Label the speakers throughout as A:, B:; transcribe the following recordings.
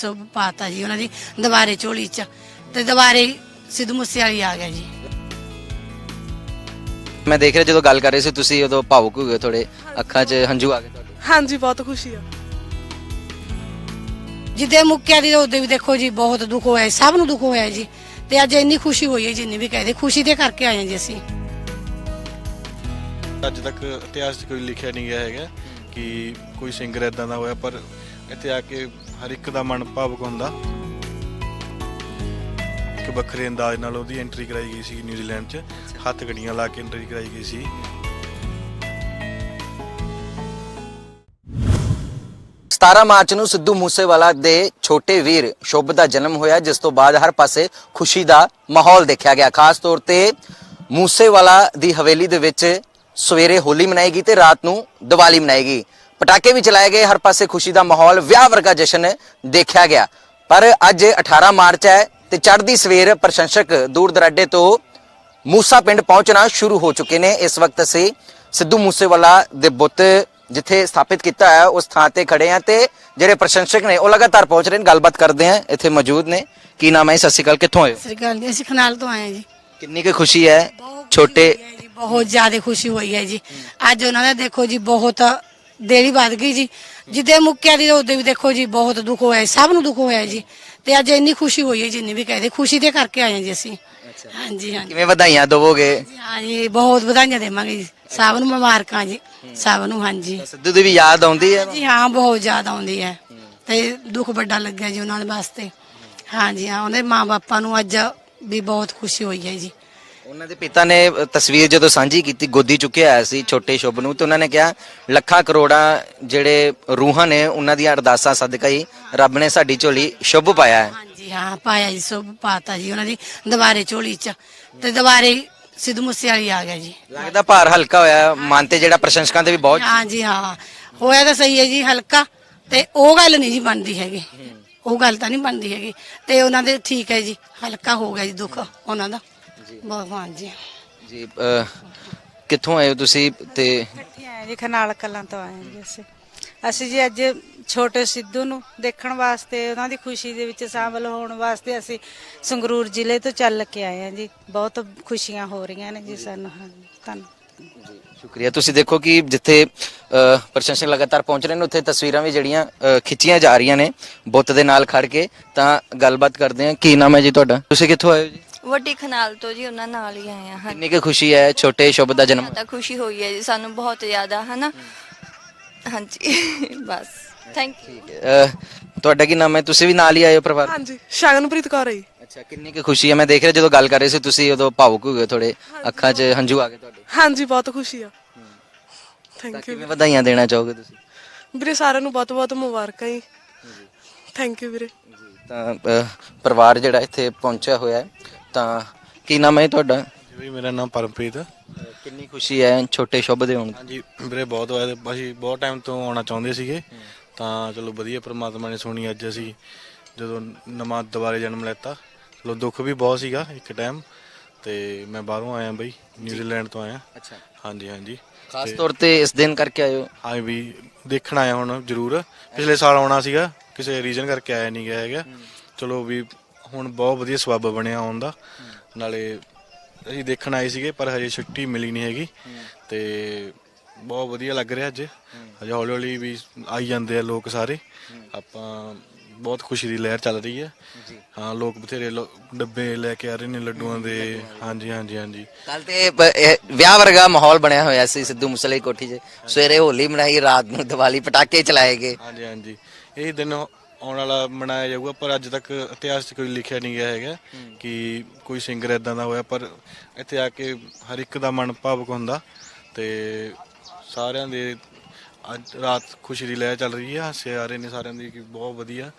A: ਸਭ ਪਾਤਾ ਜੀ ਉਹਨਾਂ ਦੀ ਦੁਬਾਰੇ ਝੋਲੀ ਚ ਤੇ ਦੁਬਾਰੇ ਸਿੱਧੂ ਮੂਸੇ ਵਾਲੀ ਆ ਗਿਆ ਜੀ।
B: ਮੈਂ ਦੇਖ ਰਿਹਾ ਜਦੋਂ ਗੱਲ ਕਰ ਰਹੇ ਸੀ ਤੁਸੀਂ ਉਦੋਂ ਭਾਵੁਕ ਹੋ ਗਏ ਥੋੜੇ ਅੱਖਾਂ 'ਚ ਹੰਝੂ ਆ ਗਏ ਤੁਹਾਡੇ।
C: ਹਾਂਜੀ ਬਹੁਤ ਖੁਸ਼ੀ ਆ।
A: ਜਿੱਦੇ ਮੁੱਕਿਆ ਦੀ ਉਹਦੇ ਵੀ ਦੇਖੋ ਜੀ ਬਹੁਤ ਦੁੱਖ ਹੋਇਆ ਜੀ, ਸਭ ਨੂੰ ਦੁੱਖ ਹੋਇਆ ਜੀ। ਤੇ ਅੱਜ ਇੰਨੀ ਖੁਸ਼ੀ ਹੋਈ ਹੈ ਜਿੰਨੀ ਵੀ ਕਹਦੇ ਖੁਸ਼ੀ ਦੇ ਕਰਕੇ ਆਏ ਹਾਂ ਜੀ ਅਸੀਂ।
D: ਅੱਜ ਤੱਕ ਇਤਿਹਾਸ 'ਚ ਕੋਈ ਲਿਖਿਆ ਨਹੀਂ ਗਿਆ ਹੈਗਾ ਕਿ ਕੋਈ ਸਿੰਗਰ ਇਦਾਂ ਦਾ ਹੋਇਆ ਪਰ ਇੱਥੇ ਆ ਕੇ ਹਰ ਇੱਕ ਦਾ ਮਨ ਭਾਵੁਕ ਹੁੰਦਾ। ਇੱਕ ਵੱਖਰੇ ਅੰਦਾਜ਼ ਨਾਲ ਉਹਦੀ ਐਂਟਰੀ ਕਰਾਈ ਗਈ ਸੀ ਨਿਊਜ਼ੀਲੈਂਡ 'ਚ। ਹੱਥ ਗੜੀਆਂ ਲਾ ਕੇ ਐਂਟਰੀ ਕਰਾਈ ਗਈ ਸੀ।
B: 17 ਮਾਰਚ ਨੂੰ ਸਿੱਧੂ ਮੂਸੇਵਾਲਾ ਦੇ ਛੋਟੇ ਵੀਰ ਸ਼ੁਭ ਦਾ ਜਨਮ ਹੋਇਆ ਜਿਸ ਤੋਂ ਬਾਅਦ ਹਰ ਪਾਸੇ ਖੁਸ਼ੀ ਦਾ ਮਾਹੌਲ ਦੇਖਿਆ ਗਿਆ। ਖਾਸ ਤੌਰ ਤੇ ਮੂਸੇਵਾਲਾ ਦੀ ਹਵੇਲੀ ਦੇ ਵਿੱਚ ਸਵੇਰੇ ਹੋਲੀ ਮਨਾਏਗੀ ਤੇ ਰਾਤ ਨੂੰ ਦੀਵਾਲੀ ਮਨਾਏਗੀ ਪਟਾਕੇ ਵੀ ਚਲਾਏ ਗਏ ਹਰ ਪਾਸੇ ਖੁਸ਼ੀ ਦਾ ਮਾਹੌਲ ਵਿਆਹ ਵਰਗਾ ਜਸ਼ਨ ਦੇਖਿਆ ਗਿਆ। ਪਰ ਅੱਜ 18 ਮਾਰਚ ਹੈ ਤੇ ਚੜ੍ਹਦੀ ਸਵੇਰ ਪ੍ਰਸ਼ੰਸਕ ਦੂਰ ਦਰਾਡੇ ਤੋਂ ਮੂਸਾ ਪਿੰਡ ਪਹੁੰਚਣਾ ਸ਼ੁਰੂ ਹੋ ਚੁੱਕੇ ਨੇ। ਇਸ ਵਕਤ ਅਸੀਂ ਸਿੱਧੂ ਮੂਸੇਵਾਲਾ ਦੇ ਬੁੱਤ ਜਿੱਥੇ ਸਥਾਪਿਤ ਕੀਤਾ ਹੈ ਉਸ ਥਾਂ ਤੇ ਖੜੇ ਆ ਤੇ ਜਿਹੜੇ ਪ੍ਰਸ਼ੰਸਕ ਨੇ ਉਹ ਲਗਾਤਾਰ ਪਹੁੰਚ ਰਹੇ ਨੇ ਗੱਲਬਾਤ ਕਰਦੇ ਆ ਇੱਥੇ ਮੌਜੂਦ ਨੇ। ਕੀ ਨਾਮ ਹੈ? ਸਤਿ ਸ਼੍ਰੀ ਅਕਾਲ ਕਿੱਥੋਂ ਆਏ ਹੋ?
A: ਸ੍ਰੀ ਅਕਾਲ ਜੀ ਅਸੀਂ ਖਨਾਲ ਤੋਂ ਆਏ ਹਾਂ ਜੀ।
B: ਕਿੰਨੀ ਕੁ ਖੁਸ਼ੀ ਹੈ? ਛੋਟੇ
A: ਹੋਈ ਹੈ ਜੀ, ਬਹੁਤ ਜ਼ਿਆਦਾ ਖੁਸ਼ੀ ਹੋਈ ਹੈ ਜੀ। ਅੱਜ ਉਹਨਾਂ ਦਾ ਦੇਖੋ ਜੀ ਬਹੁਤ ਦੇਰੀ ਵੱਧ ਗਈ ਜੀ। ਜਿੱਦੇ ਮੁੱਕਿਆ ਦੀ ਉਹਦੇ ਵੀ ਦੇਖੋ ਜੀ ਬਹੁਤ ਦੁੱਖ ਹੋਇਆ ਸਭ ਨੂੰ ਦੁੱਖ ਹੋਇਆ ਜੀ। ਤੇ ਅੱਜ ਇੰਨੀ ਖੁਸ਼ੀ ਹੋਈ ਹੈ ਜਿੰਨੀ ਵੀ ਕਹਦੇ ਖੁਸ਼ੀ ਦੇ ਕਰਕੇ ਆਏ ਹਾਂ ਜੀ ਅਸੀਂ। ਹਾਂਜੀ ਹਾਂਜੀ।
B: ਕਿਵੇਂ ਵਧਾਈਆਂ ਦਵੋਗੇ?
A: ਹਾਂਜੀ ਬਹੁਤ ਵਧਾਈਆਂ ਦੇਵਾਂਗੇ ਜੀ। ਸਭ ਨੂੰ ਮੁਬਾਰਕਾਂ ਜੀ ਸਭ ਨੂੰ ਹਾਂਜੀ।
B: ਸਿੱਧੂ ਦੀ ਵੀ ਯਾਦ ਆਉਂਦੀ ਹੈ?
A: ਜੀ ਹਾਂ ਬਹੁਤ ਜ਼ਿਆਦਾ ਆਉਂਦੀ ਹੈ। ਤੇ ਦੁੱਖ ਵੱਡਾ ਲੱਗਿਆ ਜੀ ਉਹਨਾਂ ਦੇ ਵਾਸਤੇ। ਹਾਂਜੀ ਹਾਂ ਉਹਦੇ ਮਾਂ-ਬਾਪਾਂ ਨੂੰ ਅੱਜ ਵੀ ਬਹੁਤ ਖੁਸ਼ੀ ਹੋਈ ਹੈ ਜੀ।
B: ਉਹਨਾਂ ਦੇ ਪਿਤਾ ਨੇ ਤਸਵੀਰ ਜਦੋਂ ਸਾਂਝੀ ਕੀਤੀ ਗੋਦੀ ਚੁੱਕਿਆ ਹੋਇਆ ਸੀ ਛੋਟੇ ਸ਼ੁਭ ਨੂੰ ਤੇ ਉਹਨਾਂ ਨੇ ਕਿਹਾ ਲੱਖਾਂ ਕਰੋੜਾਂ ਜਿਹੜੇ ਰੂਹਾਂ ਨੇ ਉਹਨਾਂ ਦੀਆਂ ਅਰਦਾਸਾਂ ਸਦਕਾ ਹੀ ਰੱਬ ਨੇ ਸਾਡੀ ਝੋਲੀ ਸ਼ੁਭ ਪਾਇਆ ਹੈ।
A: ਹਾਂਜੀ ਹਾਂ ਪਾਇਆ ਜੀ ਸਭ ਪਾਤਾ ਜੀ ਉਹਨਾਂ ਦੀ ਦੁਬਾਰੇ ਝੋਲੀ ਚ ਤੇ ਦੁਬਾਰੇ ਸਿੱਧੂ ਮੂਸੇ ਵਾਲੀ ਆ ਗਿਆ ਜੀ।
B: ਲੱਗਦਾ ਭਾਰ ਹਲਕਾ ਹੋਇਆ ਮਨ ਤੇ ਜਿਹੜਾ ਪ੍ਰਸ਼ੰਸਕਾਂ ਦੇ ਵੀ ਬਹੁਤ
A: ਹਾਂਜੀ ਹਾਂ ਹੋਇਆ ਤਾਂ ਸਹੀ ਹੈ ਜੀ ਹਲਕਾ ਤੇ ਉਹ ਗੱਲ ਨਹੀਂ ਜੀ ਬਣਦੀ ਹੈਗੀ। ਉਹ ਗੱਲ ਤਾਂ ਨਹੀਂ ਬਣਦੀ ਹੈਗੀ ਤੇ ਉਹਨਾਂ ਦੇ ਠੀਕ ਹੈ ਜੀ ਹਲਕਾ ਹੋ ਗਿਆ ਜੀ ਦੁੱਖ ਉਹਨਾਂ ਦਾ। ਬਹੁਤ ਹਾਂਜੀ
B: ਜੀ। ਅ, ਕਿੱਥੋਂ ਆਏ ਹੋ ਤੁਸੀਂ ਤੇ
E: ਇਕੱਠੇ ਆਏ ਜੀ ਖਨਾਲ ਕਲਾਂ ਤੋਂ ਆਏ ਜੀ ਅਸੀਂ। ਅਸੀਂ ਜੀ ਅੱਜ ਛੋਟੇ ਸਿੱਧੂ ਨੂੰ ਦੇਖਣ ਵਾਸਤੇ ਉਹਨਾਂ ਦੀ ਖੁਸ਼ੀ ਦੇ ਵਿੱਚ ਸ਼ਾਮਲ ਹੋਣ ਵਾਸਤੇ ਅਸੀਂ ਸੰਗਰੂਰ ਜ਼ਿਲ੍ਹੇ ਤੋਂ ਚੱਲ ਕੇ ਆਏ ਹਾਂ ਜੀ। ਬਹੁਤ ਖੁਸ਼ੀਆਂ ਹੋ ਰਹੀਆਂ ਨੇ ਜੀ ਸਾਨੂੰ ਹਾਂਜੀ ਧੰਨਵਾਦ।
B: ਸ਼ੁਕਰੀਆ। ਤੁਸੀਂ ਦੇਖੋ ਕਿ ਜਿੱਥੇ ਅ, ਪ੍ਰਸ਼ੰਸਕ ਲਗਾਤਾਰ ਪਹੁੰਚ ਰਹੇ ਨੇ ਉੱਥੇ ਤਸਵੀਰਾਂ ਵੀ ਜਿਹੜੀਆਂ ਅ, ਖਿੱਚੀਆਂ ਜਾ ਰਹੀਆਂ ਨੇ ਬੁੱਤ ਦੇ ਨਾਲ ਖੜ ਕੇ। ਤਾਂ ਗੱਲਬਾਤ ਕਰਦੇ ਹਾਂ। ਕੀ ਨਾਮ ਹੈ ਜੀ ਤੁਹਾਡਾ? ਤੁਸੀਂ ਕਿੱਥੋਂ ਆਏ ਹੋ ਜੀ?
F: ਵੱਡੀ ਖਨਾਲ ਤੋਂ ਜੀ ਉਹਨਾਂ ਨਾਲ ਹੀ ਆਏ ਆ ਹਾਂ।
B: ਕਿੰਨੀ ਕੁ ਖੁਸ਼ੀ ਹੈ? ਛੋਟੇ ਸ਼ੁਭ ਦਾ ਜਨਮ?
F: ਜ਼ਿਆਦਾ ਖੁਸ਼ੀ ਹੋਈ ਹੈ ਜੀ ਸਾਨੂੰ ਬਹੁਤ ਜ਼ਿਆਦਾ ਹਨਾ? ਹਾਂਜੀ ਬਸ। ਥੈਂਕ ਯੂ
B: ਤੁਹਾਡਾ ਕੀ ਨਾਮ ਹੈ? ਤੁਸੀਂ ਵੀ ਨਾਲ ਹੀ ਆਏ ਹੋ ਪਰਿਵਾਰ?
C: ਹਾਂਜੀ ਸ਼ਗਨਪ੍ਰੀਤ ਕੌਰ ਹੈ ਜੀ।
B: ਅੱਛਾ ਕਿੰਨੀ ਕੁ ਖੁਸ਼ੀ ਹੈ? ਮੈਂ ਦੇਖ ਰਿਹਾ ਜਦੋਂ ਗੱਲ ਕਰ ਰਹੇ ਸੀ ਤੁਸੀਂ ਉਦੋਂ ਭਾਵੁਕ ਹੋ ਗਏ ਥੋੜੇ ਅੱਖਾਂ 'ਚ ਹੰਝੂ ਆ ਗਏ ਤੁਹਾਡੇ।
C: ਹਾਂਜੀ ਬਹੁਤ ਖੁਸ਼ੀ ਆ।
B: ਤਾਂ
C: ਥੈਂਕ ਯੂ
B: ਕਿਵੇਂ ਵਧਾਈਆਂ ਦੇਣਾ ਚਾਹੋਗੇ ਤੁਸੀਂ?
C: ਵੀਰੇ ਸਾਰਿਆਂ ਨੂੰ ਬਹੁਤ ਬਹੁਤ ਮੁਬਾਰਕਾਂ ਜੀ। ਥੈਂਕ ਯੂ ਵੀਰੇ।
B: ਤਾਂ ਪਰਿਵਾਰ ਜਿਹੜਾ ਇੱਥੇ ਪਹੁੰਚਿਆ ਹੋਇਆ ਹੈ ਤਾਂ ਕੀ ਨਾਮ ਹੈ ਜੀ ਤੁਹਾਡਾ?
D: ਜੀ ਮੇਰਾ ਨਾਮ ਪਰਮਪ੍ਰੀਤ
B: ਅ, ਕਿੰਨੀ ਖੁਸ਼ੀ ਹੈ ਛੋਟੇ ਸ਼ੁਭ ਦੇ ਹੋਣ ਦੀ?
D: ਹਾਂਜੀ ਵੀਰੇ ਬਹੁਤ ਤੇ ਅਸੀਂ ਬਹੁਤ ਟਾਈਮ ਤੋਂ ਆਉਣਾ ਚਾਹੁੰਦੇ ਸੀਗੇ। ਤਾਂ ਚਲੋ ਵਧੀਆ ਪ੍ਰਮਾਤਮਾ ਨੇ ਸੁਣੀ ਅੱਜ ਅਸੀਂ ਜਦੋਂ ਨਵਾਂ ਦੁਬਾਰੇ ਜਨਮ ਲੈਤਾ। ਚਲੋ ਦੁੱਖ ਵੀ ਬਹੁਤ ਸੀਗਾ ਇੱਕ ਟਾਈਮ ਤੇ ਮੈਂ ਬਾਹਰੋਂ ਆਇਆ ਬਈ ਨਿਊਜ਼ੀਲੈਂਡ ਤੋਂ ਆਇਆ।
B: ਅੱਛਾ।
D: ਹਾਂਜੀ ਹਾਂਜੀ।
B: ਖਾਸ ਤੌਰ ਤੇ ਇਸ ਦਿਨ ਕਰਕੇ ਹੋ?
D: ਹਾਂ ਵੀ ਦੇਖਣ ਆਇਆ ਹੁਣ ਜ਼ਰੂਰ। ਪਿਛਲੇ ਸਾਲ ਆਉਣਾ ਸੀਗਾ ਕਿਸੇ ਰੀਜ਼ਨ ਕਰਕੇ ਆਇਆ ਨਹੀਂ ਗਿਆ ਹੈਗਾ। ਚਲੋ ਵੀ ਹੁਣ ਬਹੁਤ ਵਧੀਆ ਸਬੱਬ ਬਣਿਆ ਆਉਣ ਦਾ। ਨਾਲੇ ਅਸੀਂ ਦੇਖਣ ਆਏ ਸੀਗੇ ਪਰ ਹਜੇ ਛੁੱਟੀ ਮਿਲੀ ਨਹੀਂ ਹੈਗੀ। ਤੇ ਬਹੁਤ ਵਧੀਆ ਲੱਗ ਰਿਹਾ ਅੱਜ। ਹਜੇ ਹੌਲੀ ਹੌਲੀ ਵੀ ਆਈ ਜਾਂਦੇ ਆ ਲੋਕ ਸਾਰੇ। ਆਪਾਂ ਬਹੁਤ ਖੁਸ਼ੀ ਦੀ ਲਹਿਰ ਚੱਲ ਰਹੀ ਹੈ। ਹਾਂ ਲੋਕ ਬਥੇਰੇ ਲੋ- ਡੱਬੇ ਲੈ ਕੇ ਆ ਰਹੇ ਨੇ ਲੱਡੂਆਂ ਦੇ। ਹਾਂਜੀ ਹਾਂਜੀ ਹਾਂਜੀ।
B: ਕੱਲ ਤੇ ਇਹ ਵਿਆਹ ਵਰਗਾ ਮਾਹੌਲ ਬਣਿਆ ਹੋਇਆ ਸੀ ਸਿੱਧੂ ਮੂਸੇਵਾਲੇ ਦੀ ਕੋਠੀ 'ਚ। ਸਵੇਰੇ ਹੋਲੀ ਮਨਾਈ ਰਾਤ ਨੂੰ ਦੀਵਾਲੀ ਪਟਾਕੇ ਚਲਾਏ ਗਏ।
D: ਹਾਂਜੀ ਹਾਂਜੀ। ਇਹ ਦਿਨ ਆਉਣ ਵਾਲਾ ਮਨਾਇਆ ਜਾਊਗਾ ਪਰ ਅੱਜ ਤੱਕ ਇਤਿਹਾਸ 'ਚ ਕੋਈ ਲਿਖਿਆ ਨਹੀਂ ਗਿਆ ਹੈਗਾ ਕਿ ਕੋਈ ਸਿੰਗਰ ਇਦਾਂ ਦਾ ਹੋਇਆ ਪਰ ਇੱਥੇ ਆ ਕੇ ਹਰ ਇੱਕ ਦਾ ਮਨ ਭਾਵੁਕ ਹੁੰਦਾ ਤੇ ਸਾਰਿਆਂ ਦੇ ਅੱਜ ਰਾਤ ਖੁਸ਼ੀ ਦੀ ਲਹਿਰ ਚੱਲ ਰਹੀ ਹੈ ਹਾਸੇ ਆ ਰਹੇ ਨੇ ਸਾਰਿਆਂ ਦੀ ਕਿ ਬਹੁਤ ਵਧੀਆ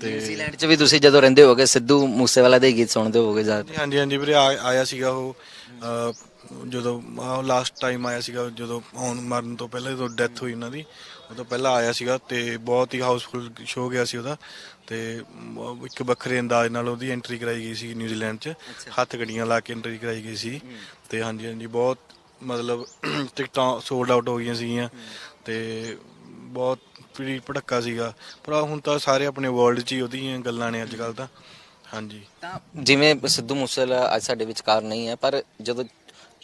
D: ਤੇ
B: ਨਿਊਜ਼ੀਲੈਂਡ 'ਚ ਵੀ ਤੁਸੀਂ ਜਦੋਂ ਰਹਿੰਦੇ ਹੋਗੇ ਸਿੱਧੂ ਮੂਸੇਵਾਲਾ ਦੇ ਗੀਤ ਸੁਣਦੇ ਹੋਗੇ ਜ਼ਿਆਦਾ?
D: ਹਾਂਜੀ ਹਾਂਜੀ ਵੀਰੇ ਆ- ਆਇਆ ਸੀਗਾ ਉਹ ਅਹ, ਜਦੋਂ ਲਾਸਟ ਟਾਈਮ ਆਇਆ ਸੀਗਾ ਜਦੋਂ ਆਉਣ ਮਰਨ ਤੋਂ ਪਹਿਲਾਂ ਜਦੋਂ ਡੈਥ ਹੋਈ ਉਹਨਾਂ ਦੀ ਉਹ ਤੋਂ ਪਹਿਲਾਂ ਆਇਆ ਸੀਗਾ ਤੇ ਬਹੁਤ ਹੀ ਹਾਊਸਫੁਲ ਸ਼ੋਅ ਗਿਆ ਸੀ ਉਹਦਾ ਤੇ ਇੱਕ ਵੱਖਰੇ ਅੰਦਾਜ਼ ਨਾਲ ਉਹਦੀ ਐਂਟਰੀ ਕਰਾਈ ਗਈ ਸੀ ਨਿਊਜ਼ੀਲੈਂਡ 'ਚ ਹੱਥ ਗੱਡੀਆਂ ਲਾ ਕੇ ਐਂਟਰੀ ਕਰਾਈ ਗਈ ਸੀ ਤੇ ਹਾਂਜੀ ਹਾਂਜੀ ਬਹੁਤ ਮਤਲਬ ਟਿਕਟਾਂ ਸੋਲਡ ਆਊਟ ਹੋ ਗਈਆਂ ਸੀਗੀਆਂ ਤੇ ਬਹੁਤ ਪੀੜੀ ਭੜੱਕਾ ਸੀਗਾ। ਪਰ ਹੁਣ ਤਾਂ ਸਾਰੇ ਆਪਣੇ ਵਰਲਡ 'ਚ ਹੀ ਉਹਦੀਆਂ ਗੱਲਾਂ ਨੇ ਅੱਜ ਕੱਲ ਤਾਂ। ਹਾਂਜੀ।
B: ਤਾਂ ਜਿਵੇਂ ਸਿੱਧੂ ਮੂਸੇਵਾਲਾ ਅੱਜ ਸਾਡੇ ਵਿਚਕਾਰ ਨਹੀਂ ਹੈ ਪਰ ਜਦੋਂ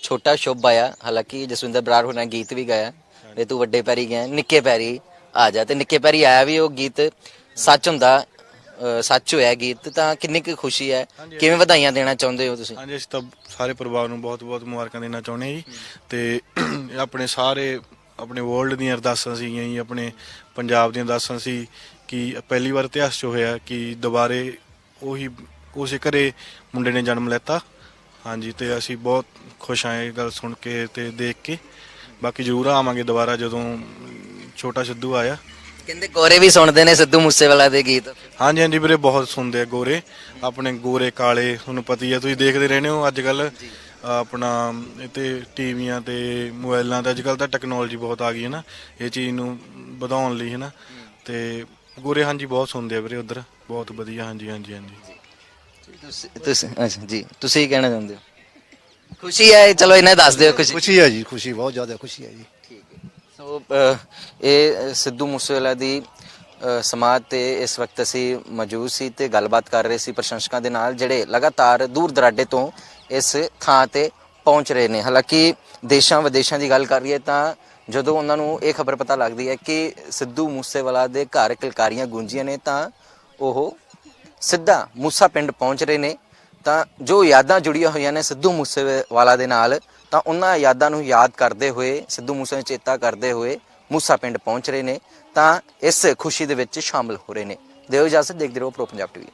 B: ਛੋਟਾ ਸ਼ੁਭ ਆਇਆ। ਹਾਲਾਂਕਿ ਜਸਵਿੰਦਰ ਬਰਾੜ ਹੋਣਾ ਗੀਤ ਵੀ ਗਾਇਆ। ਤੇ ਤੂੰ ਵੱਡੇ ਪੈਰੀ ਗਿਆ ਨਿੱਕੇ ਪੈਰੀ ਆ ਜਾ। ਤੇ ਨਿੱਕੇ ਪੈਰੀ ਆਇਆ ਵੀ ਉਹ ਗੀਤ ਸੱਚ ਹੁੰਦਾ ਅ, ਸੱਚ ਹੋਇਆ ਗੀਤ ਤਾਂ ਕਿੰਨੀ ਕੁ ਖੁਸ਼ੀ ਹੈ। ਕਿਵੇਂ ਵਧਾਈਆਂ ਦੇਣਾ ਚਾਹੁੰਦੇ ਹੋ ਤੁਸੀਂ?
D: ਹਾਂਜੀ ਅਸੀਂ ਤਾਂ ਸਾਰੇ ਪਰਿਵਾਰ ਨੂੰ ਬਹੁਤ-ਬਹੁਤ ਮੁਬਾਰਕਾਂ ਦੇਣਾ ਚਾਹੁੰਦੇ ਹਾਂ ਜੀ। ਤੇ ਆਪਣੇ ਸਾਰੇ ਆਪਣੇ ਵਰਲਡ ਦੀਆਂ ਅਰਦਾਸਾਂ ਸੀਗੀਆਂ ਜੀ ਆਪਣੇ ਪੰਜਾਬ ਦੀਆਂ ਅਰਦਾਸਾਂ ਸੀ ਕਿ ਪਹਿਲੀ ਵਾਰ ਇਤਿਹਾਸ 'ਚ ਹੋਇਆ ਕਿ ਦੁਬਾਰੇ ਉਹੀ ਉਸੇ ਘਰੇ ਮੁੰਡੇ ਨੇ ਜਨਮ ਲੈਤਾ। ਹਾਂਜੀ ਤੇ ਅਸੀਂ ਬਹੁਤ ਖੁਸ਼ ਆਏ ਇਹ ਗੱਲ ਸੁਣ ਕੇ ਤੇ ਦੇਖ ਕੇ। ਬਾਕੀ ਜ਼ਰੂਰ ਆਵਾਂਗੇ ਦੁਬਾਰਾ ਜਦੋਂ ਛੋਟਾ ਸਿੱਧੂ ਆਇਆ।
B: ਕਹਿੰਦੇ ਗੋਰੇ ਵੀ ਸੁਣਦੇ ਨੇ ਸਿੱਧੂ ਮੂਸੇਵਾਲਾ ਦੇ ਗੀਤ।
D: ਹਾਂਜੀ ਹਾਂਜੀ ਵੀਰੇ ਬਹੁਤ ਸੁਣਦੇ ਆ ਗੋਰੇ। ਆਪਣੇ ਗੋਰੇ ਕਾਲੇ ਤੁਹਾਨੂੰ ਪਤਾ ਹੀ ਆ ਤੁਸੀਂ ਦੇਖਦੇ ਰਹਿੰਦੇ ਹੋ ਅੱਜ ਕੱਲ ਆਪਣਾ ਇਤੇ ਟੀਵੀਆਂ ਤੇ ਮੋਬਾਈਲਾਂ ਤੇ ਅੱਜ ਕੱਲ ਤਾਂ ਟੈਕਨੋਲੋਜੀ ਬਹੁਤ ਆ ਗਈ ਹੈ ਨਾ ਇਹ ਚੀਜ਼ ਨੂੰ ਵਧਾਉਣ ਲਈ ਹੈ ਨਾ। ਤੇ ਗੋਰੇ ਹਾਂਜੀ ਬਹੁਤ ਸੁਣਦੇ ਆ ਵੀਰੇ ਉਧਰ। ਬਹੁਤ ਵਧੀਆ ਹਾਂਜੀ ਹਾਂਜੀ ਹਾਂਜੀ।
B: ਤੁਸੀਂ ਤੁਸੀਂ ਅੱਛਾ ਜੀ ਤੁਸੀਂ ਕੀ ਕਹਿਣਾ ਚਾਹੁੰਦੇ ਹੋ? ਖੁਸ਼ੀ ਹੈ ਚਲੋ ਇਹਨਾਂ ਦੱਸ ਦਿਓ ਖੁਸ਼ੀ।
G: ਖੁਸ਼ੀ ਹੈ ਜੀ ਖੁਸ਼ੀ ਬਹੁਤ ਜ਼ਿਆਦਾ ਖੁਸ਼ੀ ਹੈ ਜੀ।
B: ਸੋ ਅ, ਇਹ ਸਿੱਧੂ ਮੂਸੇਵਾਲਾ ਦੀ ਅ, ਸਮਾਧ ਤੇ ਇਸ ਵਕਤ ਅਸੀਂ ਮੌਜੂਦ ਸੀ ਤੇ ਗੱਲਬਾਤ ਕਰ ਰਹੇ ਸੀ ਪ੍ਰਸ਼ੰਸਕਾਂ ਦੇ ਨਾਲ ਜਿਹੜੇ ਲਗਾਤਾਰ ਦੂਰ ਦਰਾਡੇ ਤੋਂ ਇਸ ਥਾਂ ਤੇ ਪਹੁੰਚ ਰਹੇ ਨੇ। ਹਾਲਾਂਕਿ ਦੇਸ਼ਾਂ ਵਿਦੇਸ਼ਾਂ ਦੀ ਗੱਲ ਕਰੀਏ ਤਾਂ ਜਦੋਂ ਉਹਨਾਂ ਨੂੰ ਇਹ ਖਬਰ ਪਤਾ ਲੱਗਦੀ ਹੈ ਕਿ ਸਿੱਧੂ ਮੂਸੇਵਾਲਾ ਦੇ ਘਰ ਕਿਲਕਾਰੀਆਂ ਗੂੰਜੀਆਂ ਨੇ ਤਾਂ ਉਹ ਸਿੱਧਾ ਮੂਸਾ ਪਿੰਡ ਪਹੁੰਚ ਰਹੇ ਨੇ। ਤਾਂ ਜੋ ਯਾਦਾਂ ਜੁੜੀਆਂ ਹੋਈਆਂ ਨੇ ਸਿੱਧੂ ਮੂਸੇਵਾਲਾ ਦੇ ਨਾਲ, ਤਾਂ ਉਹਨਾਂ ਯਾਦਾਂ ਨੂੰ ਯਾਦ ਕਰਦੇ ਹੋਏ, ਸਿੱਧੂ ਮੂਸੇ ਨੂੰ ਚੇਤਾ ਕਰਦੇ ਹੋਏ ਮੂਸਾ ਪਿੰਡ ਪਹੁੰਚ ਰਹੇ ਨੇ। ਤਾਂ ਇਸ ਖੁਸ਼ੀ ਦੇ ਵਿੱਚ ਸ਼ਾਮਲ ਹੋ ਰਹੇ ਨੇ। ਦਿਓ ਇਜਾਜ਼ਤ, ਦੇਖਦੇ ਰਹੋ ਪ੍ਰੋ ਪੰਜਾਬ ਟੀਵੀ।